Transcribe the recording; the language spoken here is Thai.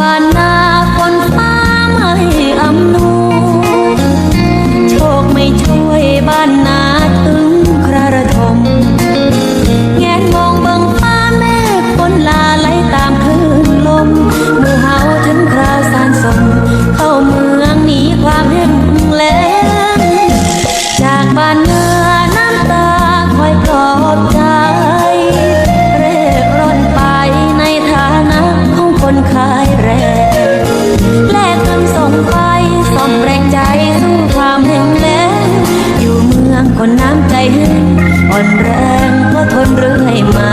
บ้านามใจให้อ่อนแรงเพราะทนเรื่อยมา